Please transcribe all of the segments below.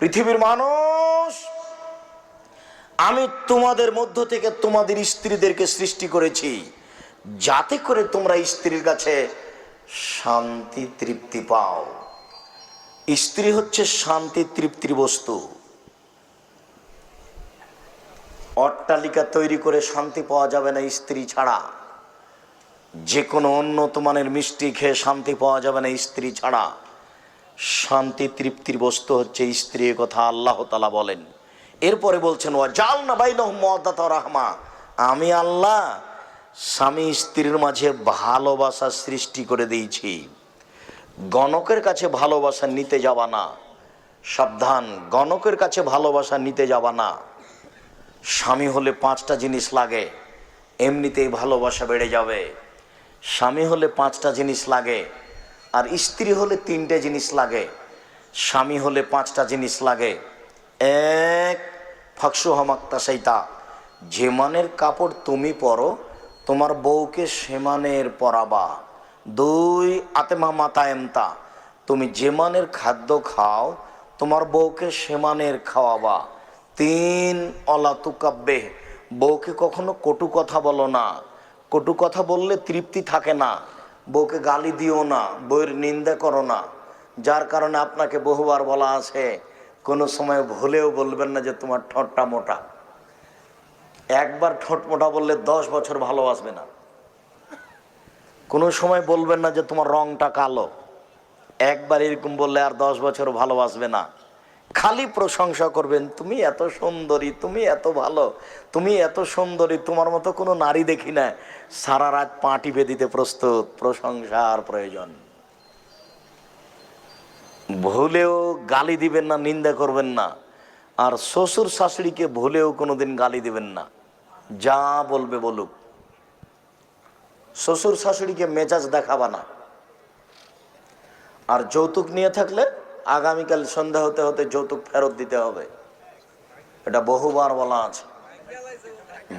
পৃথিবীর মানুষ, আমি তোমাদের মধ্য থেকে তোমাদের স্ত্রীদেরকে সৃষ্টি করেছি। যাতে করে তোমরা স্ত্রীর কাছে শান্তি, তৃপ্তি পাও। স্ত্রী হচ্ছে শান্তি, তৃপ্তির বস্তু। অট্টালিকা তৈরি করে শান্তি পাওয়া যাবে না স্ত্রী ছাড়া। যে কোনো উন্নত মানের মিষ্টি খেয়ে শান্তি পাওয়া যাবে না স্ত্রী ছাড়া। শান্তি, তৃপ্তির বস্তু হচ্ছে স্ত্রী এ কথা আল্লাহ তালা বলেন। এরপরে বলছেন ও জাল না বাইন রাহমা। আমি আল্লাহ স্বামী স্ত্রীর মাঝে ভালোবাসা সৃষ্টি করে দিয়েছি। গণকের কাছে ভালোবাসা নিতে যাবা না। সাবধান, গণকের কাছে ভালোবাসা নিতে যাবা না। স্বামী হলে পাঁচটা জিনিস লাগে, এমনিতেই ভালোবাসা বেড়ে যাবে। স্বামী হলে পাঁচটা জিনিস লাগে আর স্ত্রী হলে তিনটে জিনিস লাগে, স্বামী হলে পাঁচটা জিনিস লাগে। এক, ফাকসু হমাক্তা সেইতা। যে মানের কাপড় তুমি পরো, তোমার বউকে সেমানের পরাবা। দুই, আতেমা মাতা এমতা। তুমি যেমানের খাদ্য খাও, তোমার বউকে সেমানের খাওয়াবা। তিন অলাতুকাব্যে বউকে কখনো কটু কথা বলো না। কটু কথা বললে তৃপ্তি থাকে না। বউকে গালি দিও না, বউয়ের নিন্দা করো না। যার কারণে আপনাকে বহুবার বলা আছে, কোনো সময় ভুলেও বলবেন না যে তোমার ঠোঁটটা মোটা। একবার ঠোঁট মোটা বললে দশ বছর ভালোবাসবে না। কোনো সময় বলবেন না যে তোমার রংটা কালো। একবার এরকম বললে আর দশ বছর ভালোবাসবে না। খালি প্রশংসা করবেন, তুমি এত সুন্দরী, তুমি এত ভালো, তুমি এত সুন্দরী, তোমার মতো কোনো নারী দেখি না সারা রাত পা টিপে দিতে প্রস্তুত, প্রশংসার প্রয়োজন। ভুলেও গালি দিবেন না, নিন্দা করবেন না। আর শ্বশুর শাশুড়িকে ভুলেও কোনোদিন গালি দিবেন না। যা বলবে বলুক। শ্বশুর শাশুড়িকে মেজাজ দেখাবা না। আর যৌতুক নিয়ে থাকলে আগামীকাল সন্ধ্যা হতে হতে যৌতুক ফেরত দিতে হবে। এটা বহুবার বলা আছে।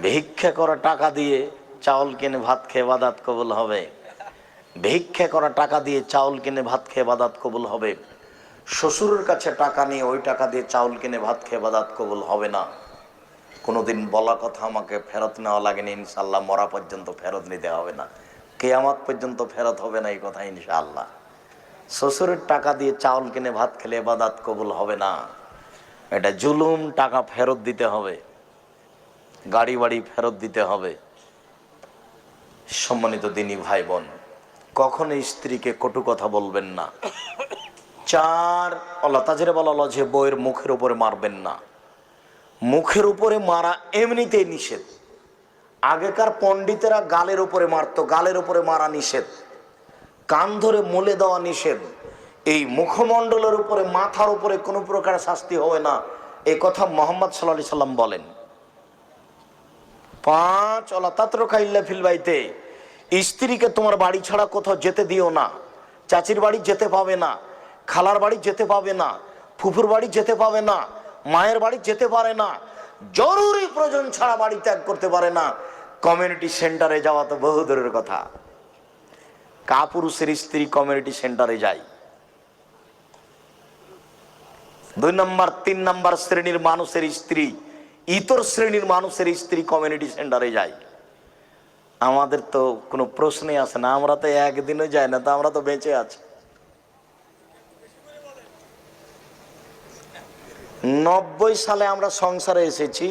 ভিক্ষা করা টাকা দিয়ে চাউল কিনে ভাত খেয়ে বাদাত কবুল হবে। ভিক্ষা করা টাকা দিয়ে চাউল কিনে ভাত খেয়ে বাদাত কবুল হবে। শ্বশুরের কাছে টাকা নিয়ে ওই টাকা দিয়ে চাউল কিনে ভাত খেয়ে বাদাত কবুল হবে না। কোনোদিন বলা কথা আমাকে ফেরত নেওয়া লাগেনি ইনশাল্লাহ মরা পর্যন্ত ফেরত নিতে হবে না। কেয়ামত পর্যন্ত ফেরত হবে না এই কথা ইনশাআল্লাহ। শ্বশুরের টাকা দিয়ে চাউল কিনে ভাত খেলে বাদাত কবুল হবে না। এটা জুলুম, টাকা ফেরত দিতে হবে। গাড়ি বাড়ি ফেরত দিতে হবে। সম্মানিত দিনী ভাই বোন কখনো স্ত্রীকে কটু কথা বলবেন না। চার, আল্লাহ তাজরে বলা যে বইয়ের মুখের উপরে মারবেন না। মুখের উপরে মারা এমনিতেই নিষেধ। আগেকার পণ্ডিতেরা গালের উপরে মারতো, গালের উপরে মারা নিষেধ। কান ধরে মুলে দেওয়া নিষেধ। এই মুখমণ্ডলের উপরে, মাথার উপরে কোনো প্রকার শাস্তি হবে না। এই কথা মোহাম্মদ সাল্লাহ সাল্লাম বলেন। পাঁচ অলা তাত্রকা ইল্লা ফিল বাইতে। স্ত্রীকে তোমার বাড়ি ছাড়া কোথাও যেতে দিও না। চাচির বাড়ি যেতে পাবে না। খালার বাড়ি যেতে পাবে না। ফুফুর বাড়ি যেতে পাবে না। মায়ের বাড়ি যেতে পারে না। জরুরি প্রয়োজন ছাড়া বাড়ি ত্যাগ করতে পারে না। কমিউনিটি সেন্টারে যাওয়া তো বহু দূরের কথা। কাপুরুষের স্ত্রী কমিউনিটি সেন্টারে যাই। দুই নম্বর, তিন নম্বর শ্রেণির মানুষের স্ত্রী, ইতর শ্রেণির মানুষের স্ত্রী কমিউনিটি সেন্টারে যায় আমাদের তো কোনো প্রশ্নই আসে না, আমরা তো একদিনও যাই না, তো আমরা তো বেঁচে আছি। নব্বই সালে আমরা সংসারে এসেছি।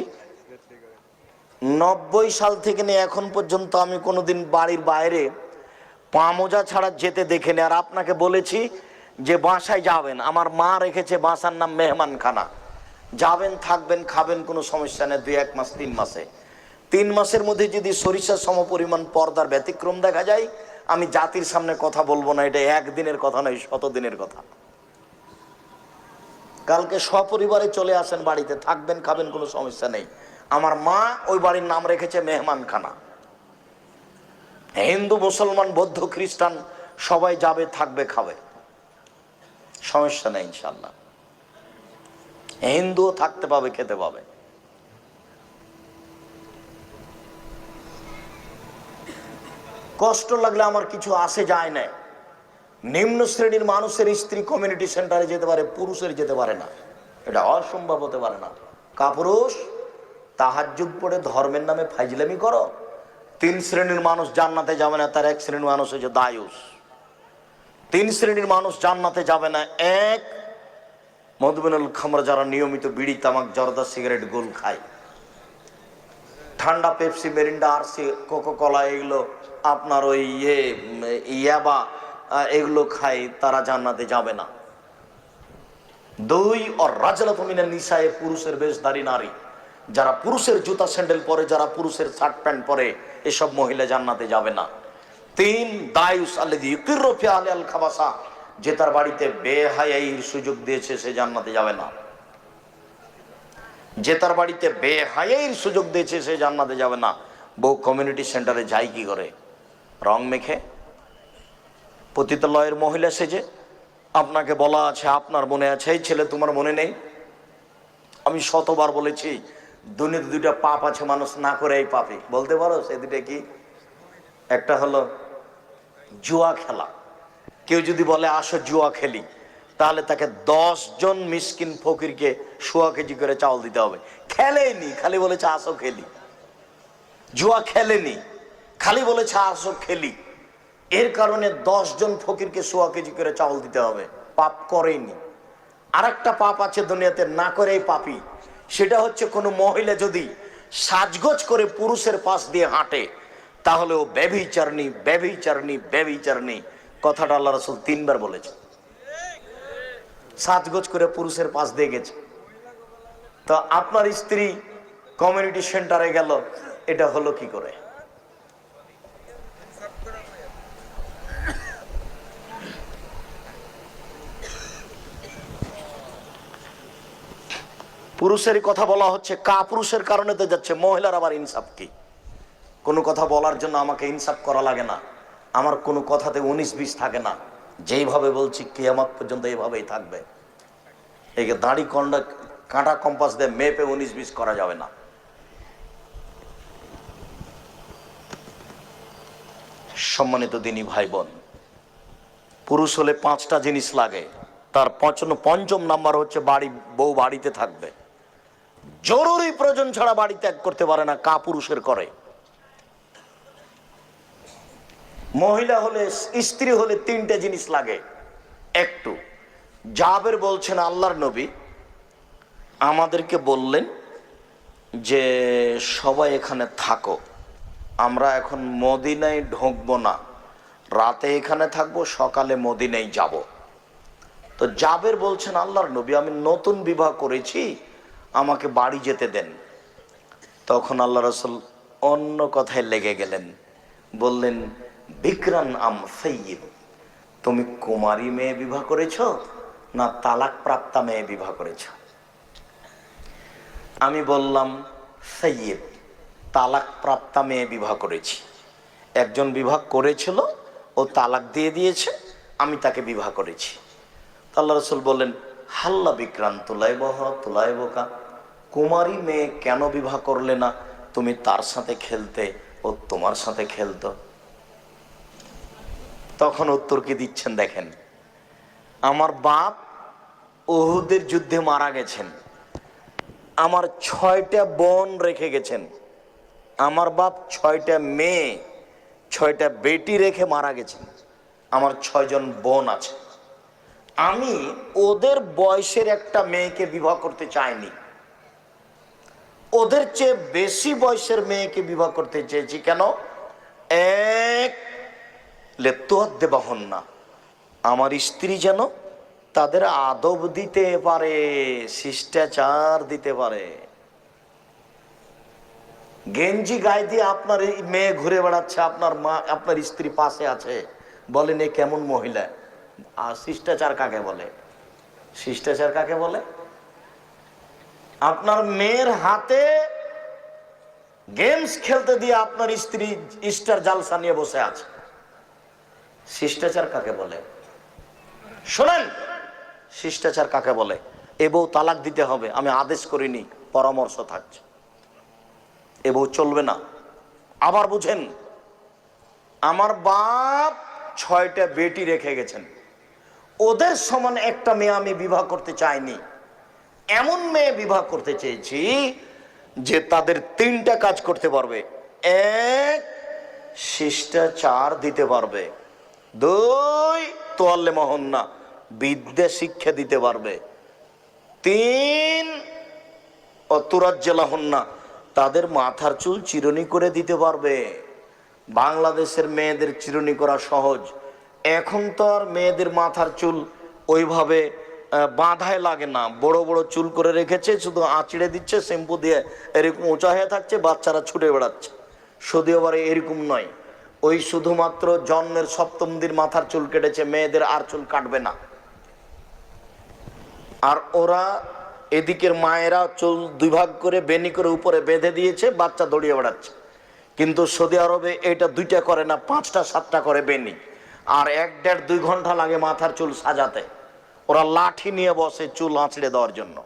নব্বই সাল থেকে নিয়ে এখন পর্যন্ত আমি কোনোদিন বাড়ির বাইরে পা মোজা ছাড়া যেতে দেখে দেখিনি। আর আপনাকে বলেছি যে বাসায় যাবেন। আমার মা রেখেছে বাসার নাম মেহমানখানা। যাবেন, থাকবেন, খাবেন, কোনো সমস্যা নেই। দুই, এক মাস, তিন মাসে। তিন মাসের মধ্যে যদি সরিষার সম পরিমাণ পর্দার ব্যতিক্রম দেখা যায়, আমি জাতির সামনে কথা বলব না। এটা একদিনের কথা নয়, শত দিনের কথা। কালকে সপরিবারে চলে আসেন বাড়িতে। থাকবেন, খাবেন, কোনো সমস্যা নেই। আমার মা ওই বাড়ির নাম রেখেছে মেহমানখানা। হিন্দু, মুসলমান, বৌদ্ধ, খ্রিস্টান সবাই যাবে, থাকবে, খাবে। সমস্যা নেই ইনশাল্লাহ হিন্দুও থাকতে পাবে, খেতে পাবে। কষ্ট লাগলে আমার কিছু আসে, যায় না। নিম্ন শ্রেণির মানুষের স্ত্রী কমিউনিটি সেন্টারে যেতে পারে, পুরুষের যেতে পারে না। এটা অসম্ভব হতে পারে না। কাপুরুষ তাহার যুগ পড়ে ধর্মের নামে ফাইজলামি করো। তিন শ্রেণির মানুষ জান্নাতে যাবে না, তার এক শ্রেণির মানুষ হচ্ছে দায়ুস। তিন শ্রেণির মানুষ জান্নাতে যাবে না, এক মধুবেনুল খামরা যারা নিয়মিত বিড়ি, তামাক, জর্দা, সিগারেট, গোল খায়। ঠান্ডা পেপসি, মেরিন্ডা, আরসি কোকো কলা এগুলো আপনার ওই ইয়ে ইয়াবা এগুলো খায়, তারা জান্নাতে যাবে না। দুই, অর রাজলাত মিনাল নিসায়ে পুরুষের বেশধারী নারী। যারা পুরুষের জুতা স্যান্ডেল পরে, যারা পুরুষের শার্ট প্যান্ট পরে, এসব মহিলা জান্নাতে যাবে না। তিন, দায়ুস আহলি আল খাবাসা, যে তার বাড়িতে বেহায়াইর সুযোগ দিয়েছে, সে জান্নাতে যাবে না। যে তার বাড়িতে বেহায়াইর সুযোগ দিয়েছে, সে জান্নাতে যাবে না। বহু কমিউনিটি সেন্টারে যায় কি করে? রং মেখে পতিতালয়ের মহিলা সেজে, আপনাকে বলা আছে, আপনার মনে আছে, এই ছেলে, তোমার মনে নেই? আমি শতবার বলেছি দুনিয়াতে দুইটা পাপ আছে, মানুষ না করে এই পাপি। বলতে পারো, সে দুটা কি? একটা হলো জুয়া খেলা। কেউ যদি বলে, আসো জুয়া খেলি, তাহলে তাকে দশ জন মিসকিন ফকিরকে সোয়া কেজি করে চাউল দিতে হবে। খেলেনি, খালি বলেছে, আসো খেলি। জুয়া খেলেনি, খালি বলেছে, আসো খেলি। এর কারণে দশ জন ফকিরকে সোয়া কেজি করে চাউল দিতে হবে। পাপ করেনি আর একটা পাপ আছে দুনিয়াতে, না করেই পাপি। সেটা হচ্ছে কোনো মহিলা যদি সাজগোজ করে পুরুষের পাশ দিয়ে হাঁটে, তাহলে ও ব্যভিচারণী ব্যভিচারণী ব্যভিচারণী। কথাটা আল্লাহ রসুল তিনবার বলেছে সাজগোজ করে পুরুষের পাশ দিয়ে গেছে। তো আপনার স্ত্রী কমিউনিটি সেন্টারে গেল, এটা হলো কি করে? পুরুষের কথা বলা হচ্ছে কা পুরুষের কারণে তো যাচ্ছে, মহিলার আবার ইনসাফ কি? কোনো কথা বলার জন্য আমাকে ইনসাফ করা লাগে না। আমার কোনো কথাতে উনিশ বিশ থাকে না। যেইভাবে বলছি কে কেয়ামত পর্যন্ত এইভাবেই থাকবে। এই দাঁড়ি কন্ডা, কাঁটা কম্পাস দিয়ে মেপে উনিশ বিশ করা যাবে না। সম্মানিত দিনী ভাই বোন পুরুষ হলে পাঁচটা জিনিস লাগে। তার পঞ্চম নাম্বার হচ্ছে বাড়ি, বউ বাড়িতে থাকবে। জরুরি প্রয়োজন ছাড়া বাড়ি ত্যাগ করতে পারে না, কা পুরুষের করে। মহিলা হলে, স্ত্রী হলে তিনটে জিনিস লাগে। একটু, জাবের বলছেন আল্লাহর নবী, আমাদেরকে বললেন যে, সবাই এখানে থাকো, আমরা এখন মদিনায় ঢুকবো না। রাতে এখানে থাকব, সকালে মদিনায় যাব। তো জাবের বলছেন আল্লাহর নবী, আমি নতুন বিবাহ করেছি আমাকে বাড়ি যেতে দেন। তখন আল্লাহ রসুল অন্য কথায় লেগে গেলেন। বললেন, বিক্রান আম সৈয়দ, তুমি কুমারী মেয়ে বিবাহ করেছ না তালাক প্রাপ্তা মেয়ে বিবাহ করেছ? আমি বললাম, সৈয়দ তালাক প্রাপ্তা মেয়ে বিবাহ করেছি। একজন বিবাহ করেছিল, ও তালাক দিয়ে দিয়েছে, আমি তাকে বিবাহ করেছি। আল্লাহ রসুল বললেন, হাল্লা বিক্রান্ত তুলাই বহ তুলাই বোকা কুমারী মেয়ে কেন বিবাহ করলে না? তুমি তার সাথে খেলতে ও তোমার সাথে খেলতো। তখন উত্তর কি দিচ্ছেন দেখেন, আমার বাপ ওহুদের যুদ্ধে মারা গেছেন, আমার ছয়টা বোন রেখে গেছেন, আমার বাপ ছয়টা মেয়ে, ছয়টা বেটি রেখে মারা গেছেন, আমার ছয়জন বোন আছে। আমি ওদের বয়সের একটা মেয়েকে বিবাহ করতে চাইনি। ওদের চেয়ে বেশি বয়সের মেয়েকে বিবাহ করতে চেয়েছি কেন? এক লেত্তুয়াদ্দে বাহন না। আমার স্ত্রী যেন তাদের আদব দিতে পারে, শিষ্টাচার দিতে পারে। গেঞ্জি গায়ে দিয়ে আপনার মেয়ে ঘুরে বেড়াচ্ছে, আপনার মা, আপনার স্ত্রী পাশে আছে। বলেন, এ কেমন মহিলা? আর শিষ্টাচার কাকে বলে? শিষ্টাচার কাকে বলে? আপনার মেয়ের হাতে গেমস খেলতে দিয়ে আপনার স্ত্রী স্টার জালসা নিয়ে বসে আছে। শিষ্টাচার কাকে বলে? শোনেন, শিষ্টাচার কাকে বলে? এ বউ তালাক দিতে হবে, আমি আদেশ করিনি, পরামর্শ থাকছে। এ বউ চলবে না। আবার বুঝেন, আমার বাপ ছয়টা বেটি রেখে গেছেন। ওদের সমান একটা মেয়ে আমি বিবাহ করতে চাইনি। এমন মেয়ে বিবাহ করতে চেয়েছি যে তাদের তিনটা কাজ করতে পারবে। এক, শিষ্টাচার দিতে পারবে। দুই, তোয়াল্লে মহন্না, বিদ্যা শিক্ষা দিতে পারবে। তিন, অতুরাজ্জালাহন্না, তাদের মাথার চুল চিরুনি করে দিতে পারবে। বাংলাদেশের মেয়েদের চিরুনি করা সহজ। এখন তো আর মেয়েদের মাথার চুল ওইভাবে বাঁধায় লাগে না। বড় বড় চুল করে রেখেছে, শুধু আঁচড়ে দিচ্ছে, শ্যাম্পু দিয়ে এরকম উঁচা হয়ে থাকছে, বাচ্চারা ছুটে বেড়াচ্ছে। যদিও আবার এরকম নয়। ওই শুধুমাত্র জন্মের সপ্তম দিন মাথার চুল কেটেছে, মেয়েদের আর চুল কাটবে না। আর ওরা এদিকের মায়েরা চুল দুই ভাগ করে বেনি করে উপরে বেঁধে দিয়েছে, বাচ্চা দড়িয়ে বেড়াচ্ছে। কিন্তু সৌদি আরবে এটা দুইটা করে না, পাঁচটা, সাতটা করে বেনি আর এক দেড় দুই ঘণ্টা লাগে মাথার চুল সাজাতে। ওরা লাঠি নিয়ে বসে চুল আঁচড়ে দেওয়ার জন্য।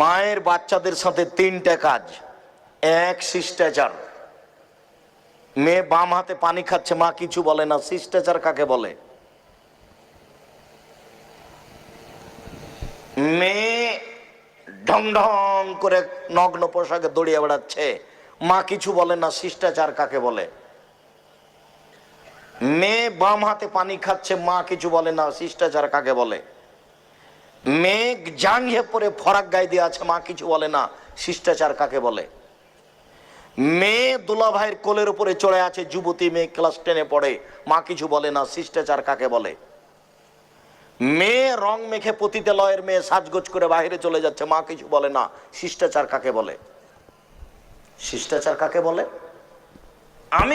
মায়ের বাচ্চাদের সাথে তিনটা কাজ, এক শিষ্টাচার। মেয়ে বাম হাতে পানি খাচ্ছে, মা কিছু বলে না, শিষ্টাচার কাকে বলে? মেয়ে ঢং ঢং করে নগ্ন পোশাকে দৌড়িয়ে বেড়াচ্ছে, মা কিছু বলে না, শিষ্টাচার কাকে বলে? মেয়ে বাম হাতে পানি খাচ্ছে, মা কিছু বলে না, শিষ্টাচার কাকে বলে? মেয়ে জাঙ্গিয়ে পরে ফরাক গায়ে দিয়ে আছে, মা কিছু বলে না, শিষ্টাচার কাকে বলে? মেয়ে দুলা ভাইয়ের কোলের উপরে চড়ে আছে, যুবতী মেয়ে ক্লাস টেনে পড়ে, মা কিছু বলে না, শিষ্টাচার কাকে বলে? মেয়ে রং মেখে পতিতালয়ের মেয়ে সাজগোজ করে বাইরে চলে যাচ্ছে, মা কিছু বলে না, শিষ্টাচার কাকে বলে? শিষ্টাচার কাকে বলে? আমি